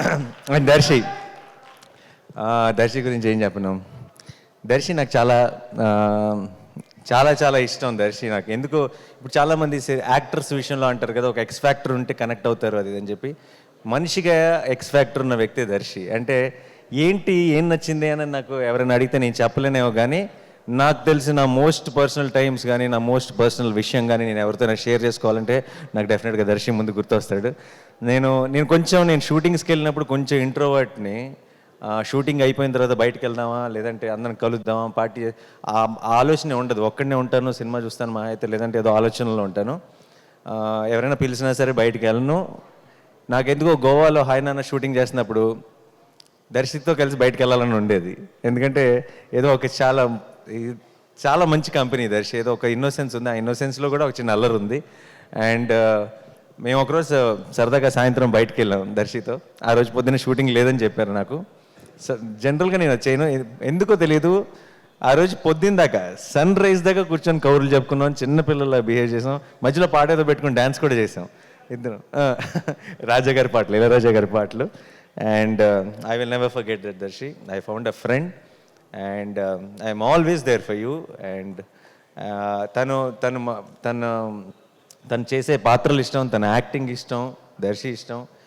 And Darsi. Darsi గురించి ఏం చెప్పను? దర్శి నాకు చాలా చాలా చాలా ఇష్టం దర్శి నాకు. ఎందుకు? ఇప్పుడు చాలామంది యాక్టర్స్ విషయంలో అంటారు కదా ఒక ఎక్స్ ఫ్యాక్టర్ ఉంటే కనెక్ట్ అవుతారు అది అని చెప్పి. మనిషిగా ఎక్స్ ఫ్యాక్టర్ ఉన్న వ్యక్తి దర్శి. అంటే ఏంటి ఏం నచ్చింది అని నాకు ఎవరైనా అడిగితే నేను చెప్పలేనేమో కానీ నాకు తెలిసిన మోస్ట్ పర్సనల్ టైమ్స్ కానీ నా మోస్ట్ పర్సనల్ విషయం కానీ నేను ఎవరితోనైనా షేర్ చేసుకోవాలంటే నాకు డెఫినెట్గా దర్శి ముందు గుర్తొస్తాడు. నేను నేను కొంచెం నేను షూటింగ్స్కి వెళ్ళినప్పుడు కొంచెం ఇంట్రోవర్ట్ని షూటింగ్ అయిపోయిన తర్వాత బయటకు వెళ్దామా లేదంటే అందరం కలుద్దామా పార్టీ ఆ ఆలోచన ఉండదు. ఒక్కడనే ఉంటాను సినిమా చూస్తాను మా అయితే లేదంటే ఏదో ఆలోచనలో ఉంటాను. ఎవరైనా పిలిచినా సరే బయటికి వెళ్ళను. నాకెందుకో గోవాలో హాయినాన్న షూటింగ్ చేసినప్పుడు దర్శితో కలిసి బయటకు వెళ్ళాలని ఉండేది. ఎందుకంటే ఏదో ఒక చాలా చాలా మంచి కంపెనీ దర్శి. ఏదో ఒక ఇన్నోసెన్స్ ఉంది. ఆ ఇన్నోసెన్స్లో కూడా ఒక చిన్న అల్లరి ఉంది. అండ్ మేము ఒకరోజు సరదాగా సాయంత్రం బయటకు వెళ్ళాం దర్శితో. ఆ రోజు పొద్దున్న షూటింగ్ లేదని చెప్పారు నాకు. జనరల్గా నేను వచ్చాను. ఎందుకో తెలియదు ఆ రోజు పొద్దున్న దాకా సన్ రైజ్ దాకా కూర్చొని కౌరులు చెప్పుకున్నాం. చిన్నపిల్లల బిహేవ్ చేసాం. మధ్యలో పాట ఏదో పెట్టుకుని డ్యాన్స్ కూడా చేసాం. ఇద్దరు. రాజా గారి పాటలు ఇళరాజా గారి పాటలు. And I will never forget that Darshi. I found a friend and I'm always there for you and తను తను తను తను చేసే పాత్రలు ఇష్టం తన యాక్టింగ్ ఇష్టం దర్శి ఇష్టం.